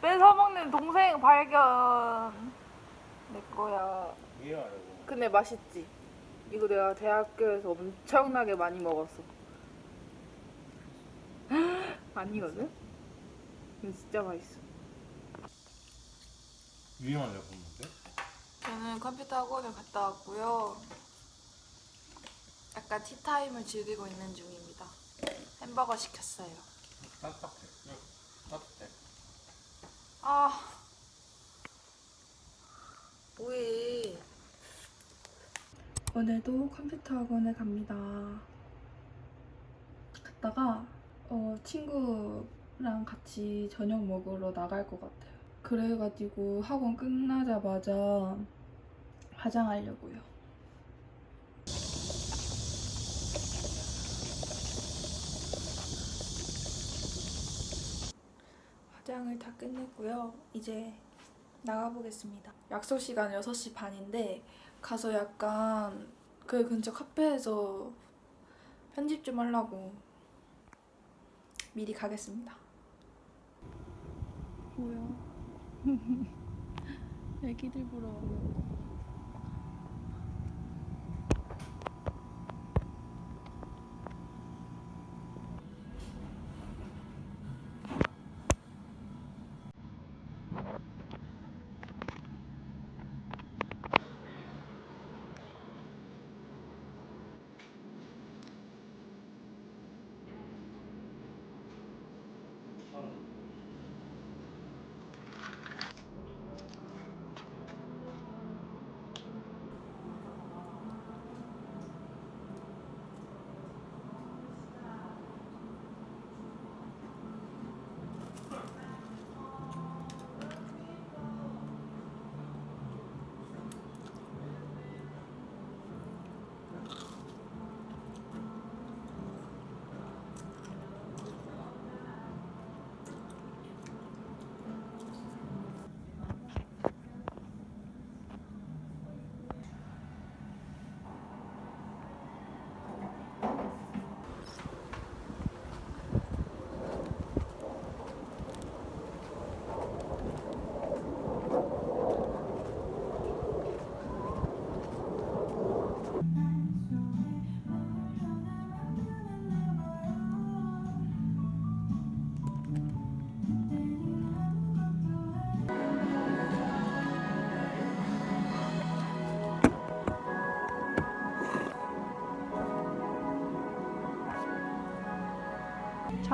뺏어 먹는 동생 발견. 내 거야. 근데 맛있지. 이거 내가 대학교에서 엄청나게 많이 먹었어. 아니거든? 근데 진짜 맛있어. 위험하려 보는데? 저는 컴퓨터 학원을 갔다 왔고요. 약간 티타임을 즐기고 있는 중입니다. 햄버거 시켰어요. 따뜻해. 아, 뭐해. 오늘도 컴퓨터 학원에 갑니다. 갔다가 어, 친구랑 같이 저녁 먹으러 나갈 것 같아요. 그래가지고 학원 끝나자마자 화장하려고요. 화장을 다 끝냈고요. 이제 나가보겠습니다. 약속 시간 6시 반인데 가서 약간 그 근처 카페에서 편집 좀 하려고 미리 가겠습니다. 뭐야? 애기들 보러 가려고.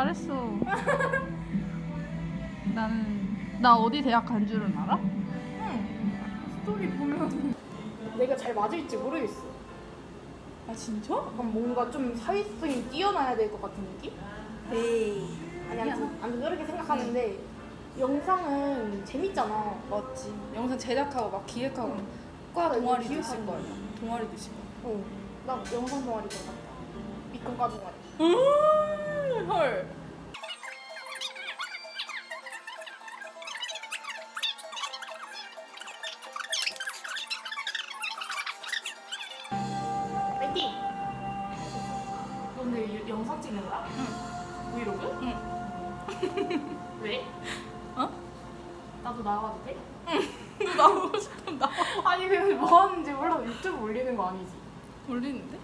잘했어. 나는 나 어디 대학 간 줄은 알아? 스토리 보면 내가 잘 맞을지 모르겠어. 아 진짜? 약간 뭔가 좀 사회성이 뛰어나야 될 것 같은 느낌? 에이. 아니 아무튼 아무튼 그렇게 생각하는데 영상은 재밌잖아. 맞지. 영상 제작하고 막 기획하고 과 아, 동아리도 이거 있을 거야. 기획하는 동아리도 있을 거야. 어, 나 영상 동아리 들어갔다. 미con과 동아리. 음, 헐. 파이팅! 너 이- 영상 찍는 거야? 응. 브이로그? 응. 왜? 어? 나도 나와도 돼? 나오고 싶으면 나 아니 근데 뭐 하는지 몰라 유튜브 올리는 거 아니지? 올리는데?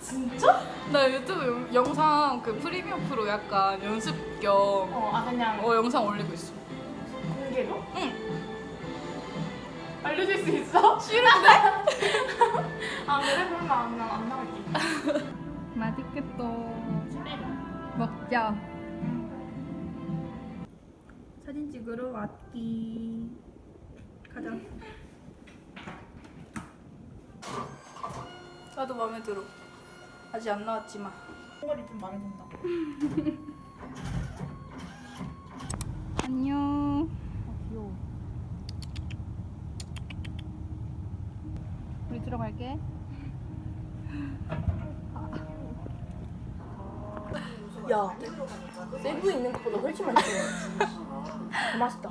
진짜? 나 유튜브 영, 영상 그 프리미엄 프로 약간 연습 겸 어, 아 그냥 어, 영상 올리고 있어. 공개로? 응. 알려줄 수 있어? 싫은데? 아 그래? 그럼 안, 나- 안 나갈게 맛있겠다. 먹자. 사진 찍으러 왔기. 가자. 나도 마음에 들어. 아직 안 나왔지만. 머리 좀 마음에 든다 안녕. 귀여워 우리 들어갈게. 야 세부 있는 것보다 훨씬 맛있어 더 맛있다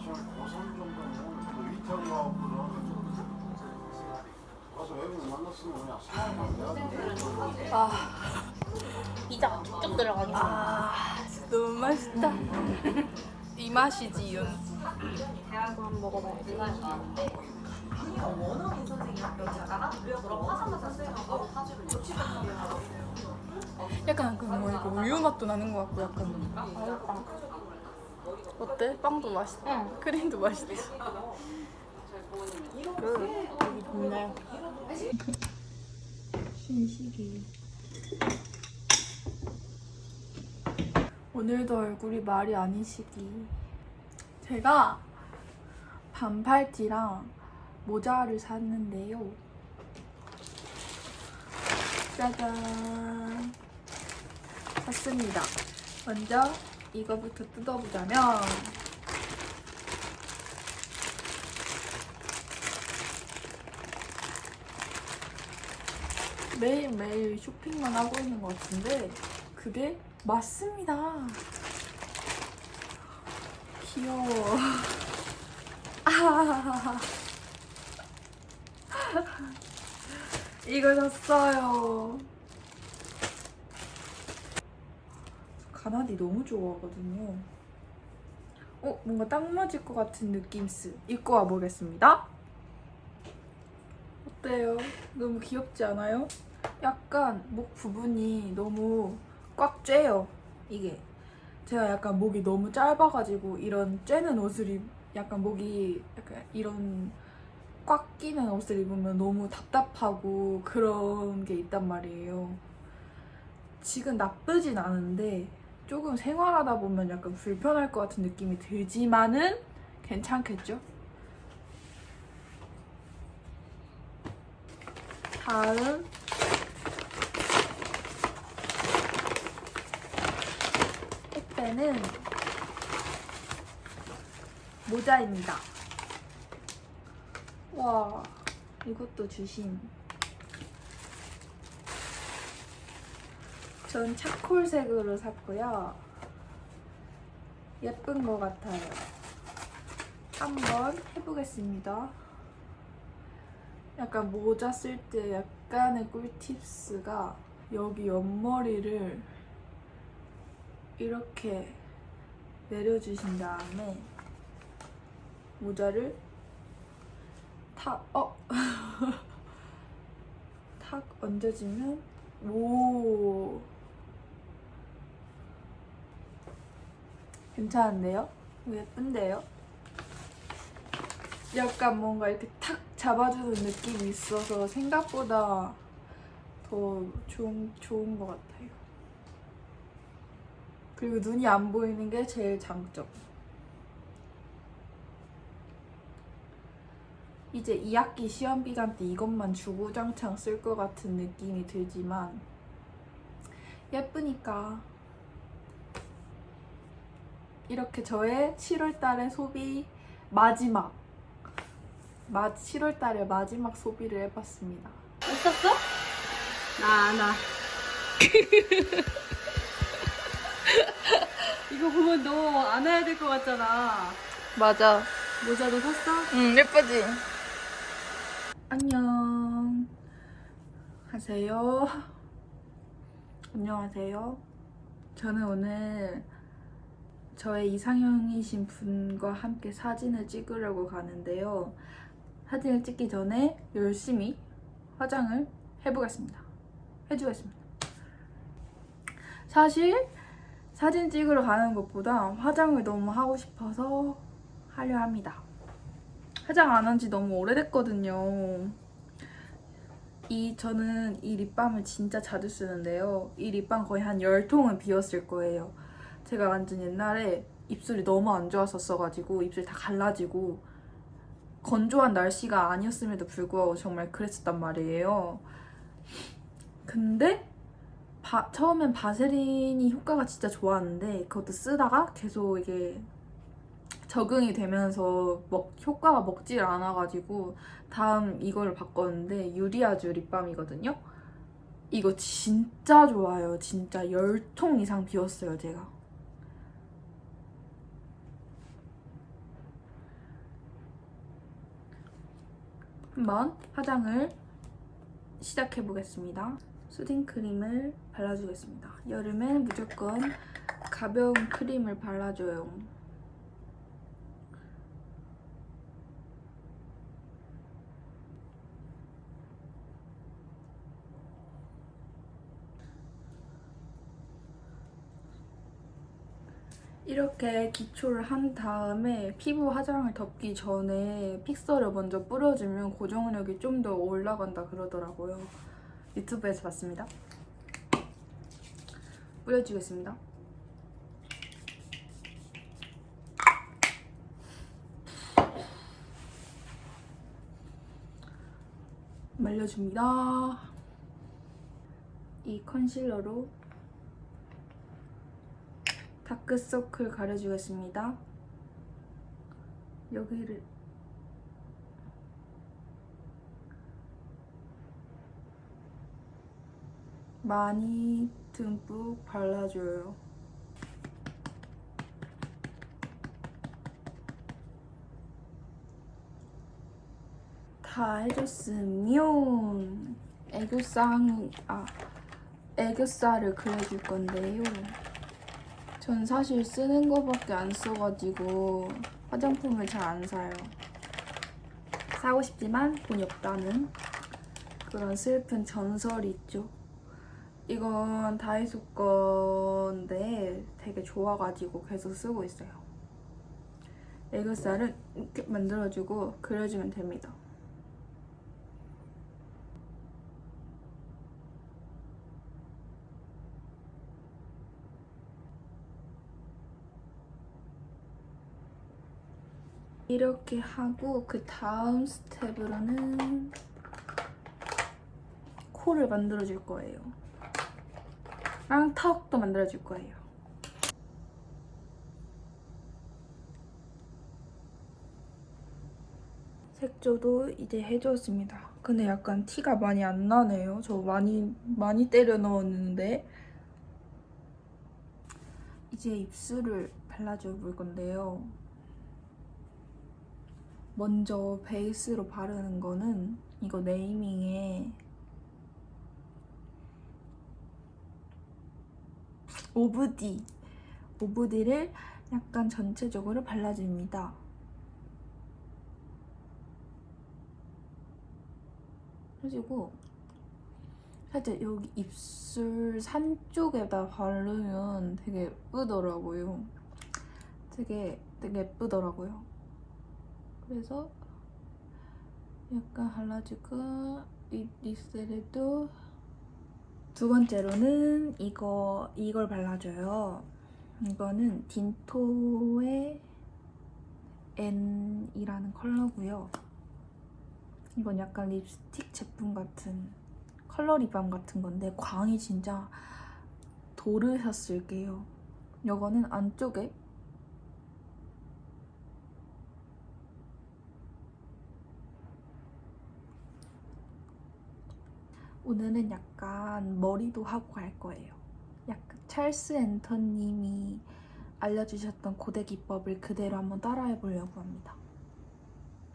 가서 외국인 만났으면 그냥 사람 아, 피자가 쭉쭉 들어가게 아, 진짜 너무 맛있다. 이 맛이지 윤. 이거 한번 먹어봐야지. 약간 그 뭐야 그 우유 맛도 나는 것 같고 약간. 맛있다. 어때? 빵도 맛있다. 응. 크림도 맛있지. 여기 좋네. 신식이. 오늘도 얼굴이 말이 아니시기. 제가 반팔티랑 모자를 샀는데요. 짜잔. 샀습니다. 먼저 이거부터 뜯어보자면 매일매일 쇼핑만 하고 있는 것 같은데 그게 맞습니다. 귀여워. 아. 이걸 샀어요. 가나디 너무 좋아하거든요. 어, 뭔가 딱 맞을 것 같은 느낌스. 입고 와보겠습니다. 어때요? 너무 귀엽지 않아요? 약간 목 부분이 너무 꽉 쬐요. 이게 제가 약간 목이 너무 짧아가지고 이런 쬐는 옷을 입, 약간 목이 약간 이런 꽉 끼는 옷을 입으면 너무 답답하고 그런 게 있단 말이에요. 지금 나쁘진 않은데 조금 생활하다 보면 약간 불편할 것 같은 느낌이 들지만은 괜찮겠죠? 다음 택배는 모자입니다. 와, 이것도 주신. 전 차콜색으로 샀고요. 예쁜 것 같아요. 한번 해보겠습니다. 약간 모자 쓸 때 약간의 꿀팁스가 여기 옆머리를 이렇게 내려주신 다음에 모자를 탁, 어? 탁 얹어주면 오 괜찮은데요? 예쁜데요? 약간 뭔가 이렇게 탁 잡아주는 느낌이 있어서 생각보다 더 좋은, 좋은 것 같아요. 그리고 눈이 안 보이는 게 제일 장점. 이제 2학기 시험 기간 때 이것만 주구장창 쓸 것 같은 느낌이 들지만 예쁘니까 이렇게 저의 7월 달의 소비 마지막 마, 7월 달에 마지막 소비를 해봤습니다. 있었어? 나, 나. 이거 보면 너 안아야 될 것 같잖아. 맞아. 모자도 샀어? 응, 예쁘지? 안녕. 하세요. 안녕하세요. 저는 오늘 저의 이상형이신 분과 함께 사진을 찍으려고 가는데요. 사진을 찍기 전에 열심히 화장을 해보겠습니다. 해주겠습니다. 사실 사진 찍으러 가는 것보다 화장을 너무 하고 싶어서 하려 합니다. 화장 안 한 지 너무 오래됐거든요. 이 저는 이 립밤을 진짜 자주 쓰는데요. 이 립밤 거의 한 10통은 비웠을 거예요. 제가 완전 옛날에 입술이 너무 안 좋았었어가지고 입술 다 갈라지고 건조한 날씨가 아니었음에도 불구하고 정말 그랬었단 말이에요. 근데 바- 처음엔 바세린이 효과가 진짜 좋았는데 그것도 쓰다가 계속 이게 적응이 되면서 먹, 효과가 먹질 않아가지고 다음 이거를 바꿨는데 유리아주 립밤이거든요. 이거 진짜 좋아요. 진짜 10통 이상 비웠어요, 제가. 한번 화장을 시작해 보겠습니다. 수딩 크림을 발라주겠습니다. 여름엔 무조건 가벼운 크림을 발라줘요. 이렇게 기초를 한 다음에 피부 화장을 덮기 전에 픽서를 먼저 뿌려주면 고정력이 좀 더 올라간다 그러더라고요. 유튜브에서 봤습니다. 뿌려주겠습니다. 말려줍니다. 이 컨실러로 다크서클 가려주겠습니다. 여기를 많이 듬뿍 발라줘요. 다 해줬으면 애교쌍 아 애교살을 그려줄 건데요. 전 사실 쓰는 거밖에 안 써가지고 화장품을 잘 안 사요. 사고 싶지만 돈이 없다는 그런 슬픈 전설이 있죠. 이건 다이소 건데 되게 좋아가지고 계속 쓰고 있어요. 애교살은 이렇게 만들어주고 그려주면 됩니다. 이렇게 하고 그 다음 스텝으로는 코를 만들어 줄 거예요. 랑 턱도 만들어 줄 거예요. 색조도 이제 해줬습니다. 근데 약간 티가 많이 안 나네요. 저 많이 많이 때려 넣었는데 이제 입술을 발라줘 볼 건데요. 먼저 베이스로 바르는 거는 이거 네이밍의 오브디 오브디를 약간 전체적으로 발라줍니다. 해주고 살짝 여기 입술 산 쪽에다 바르면 되게 예쁘더라고요. 되게 되게 예쁘더라고요. 그래서 약간 발라주고 이 립스에도 두 번째로는 이거 이걸 발라줘요. 이거는 딘토의 N이라는 컬러고요. 이건 약간 립스틱 제품 같은 컬러 립밤 같은 건데 광이 진짜 도르셨을게요. 이거는 안쪽에 오늘은 약간 머리도 하고 갈 거예요. 약간 찰스 앤터님이 알려주셨던 고데 기법을 그대로 한번 따라해 보려고 합니다.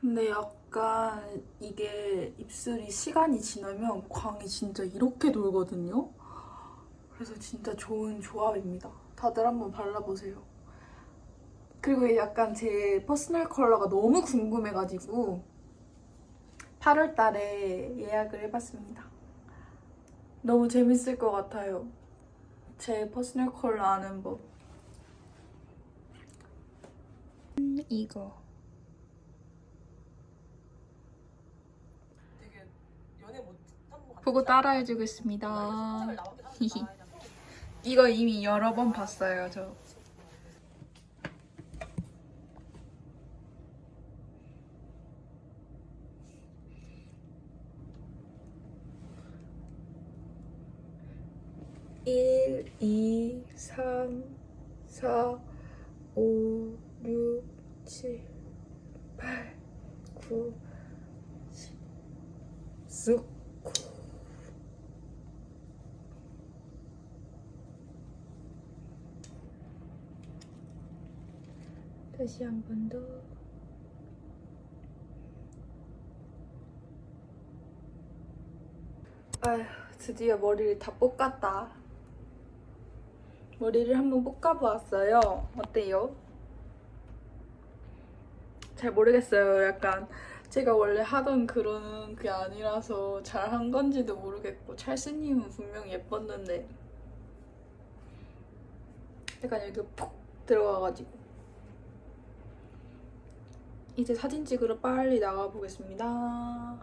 근데 약간 이게 입술이 시간이 지나면 광이 진짜 이렇게 돌거든요. 그래서 진짜 좋은 조합입니다. 다들 한번 발라보세요. 그리고 약간 제 퍼스널 컬러가 너무 궁금해가지고 8월 달에 예약을 해봤습니다. 너무 재밌을 것 같아요. 제 퍼스널 컬러 아는 법. 음, 이거. 되게 연애 못한 거 같아. 보고 따라해 주겠습니다. 이거 이미 여러 번 봤어요, 저. 일, 이, 삼, 사, 오, 육, 칠, 팔, 구, 십, 쑥. 다시 한 번 더. 아휴, 드디어 머리를 다 볶았다. 머리를 한번 볶아보았어요. 어때요? 잘 모르겠어요. 약간 제가 원래 하던 그런 게 아니라서 잘 한 건지도 모르겠고 찰스님은 분명 예뻤는데 약간 여기 푹 들어가가지고 이제 사진 찍으러 빨리 나가 보겠습니다.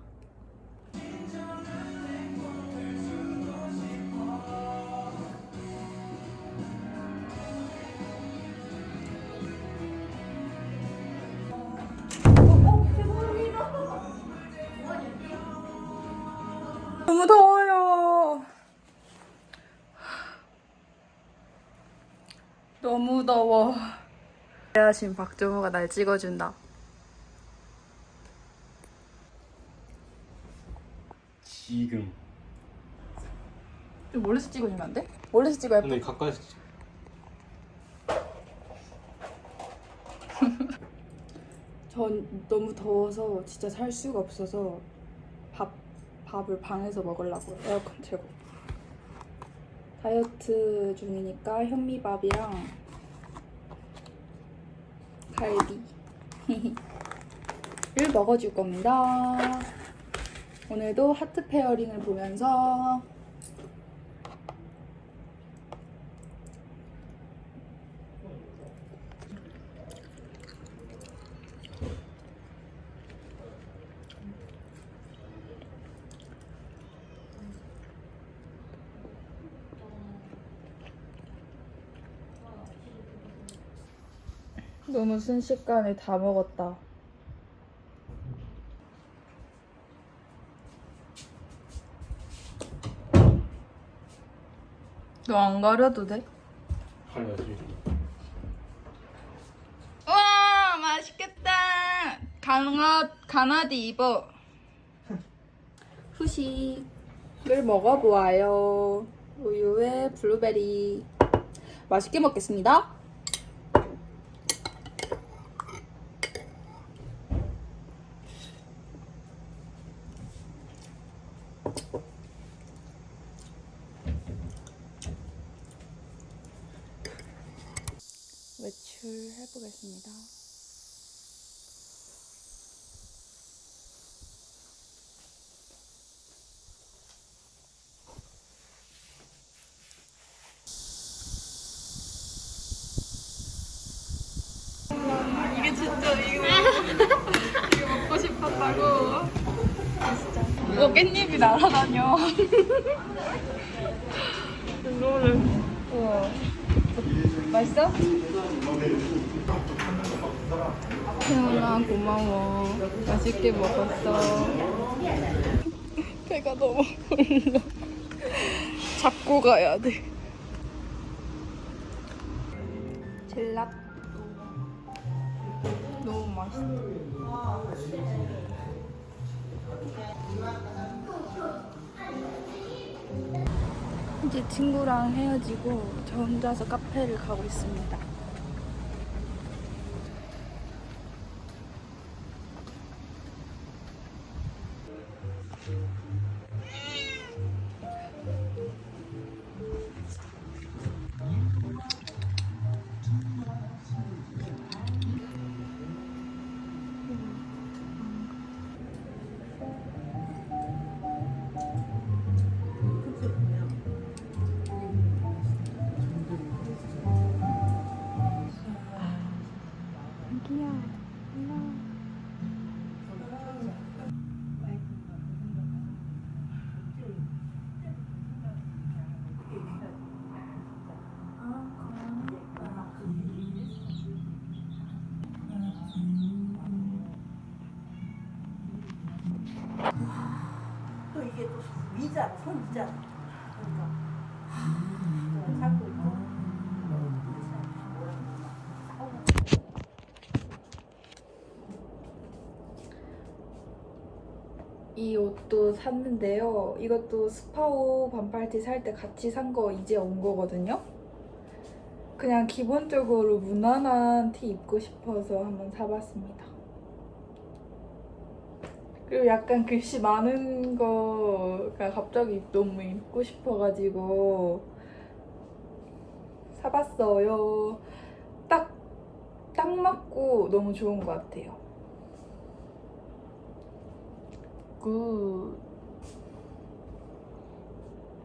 너무 더워요. 너무 더워. 내가 지금 박정호가 날 찍어준다. 지금. 좀 멀리서 찍어주면 안 돼? 멀리서 찍어야 근데 가까이서 찍- 전 너무 더워서 진짜 살 수가 없어서 밥 밥을 방에서 먹으려고 에어컨 틀고 다이어트 중이니까 현미밥이랑 갈비를 먹어줄 겁니다. 오늘도 하트 페어링을 보면서 너무 순식간에 다 먹었다. 너 안 가려도 돼? 가려야지. 와 맛있겠다. 가나 가나디 입어. 후식을 먹어보아요. 우유에 블루베리. 맛있게 먹겠습니다. 외출해 보겠습니다. 이게 진짜 이거 이거 먹고 싶었다고. 진짜. 이거 깻잎이 날아다녀. 이거를. 우와. 맛있어? 태연아 고마워 맛있게 먹었어 배가 너무 불러 잡고 가야 돼 젤라 너무 맛있어 이제 친구랑 헤어지고 저 혼자서 카페를 가고 있습니다. 이 옷도 샀는데요. 이것도 스파오 반팔티 살 때 같이 산 거 이제 온 거거든요. 그냥 기본적으로 무난한 티 입고 싶어서 한번 사봤습니다. 그리고 약간 글씨 많은 거가 갑자기 너무 입고 싶어가지고 사봤어요. 딱, 딱 맞고 너무 좋은 것 같아요. 굿.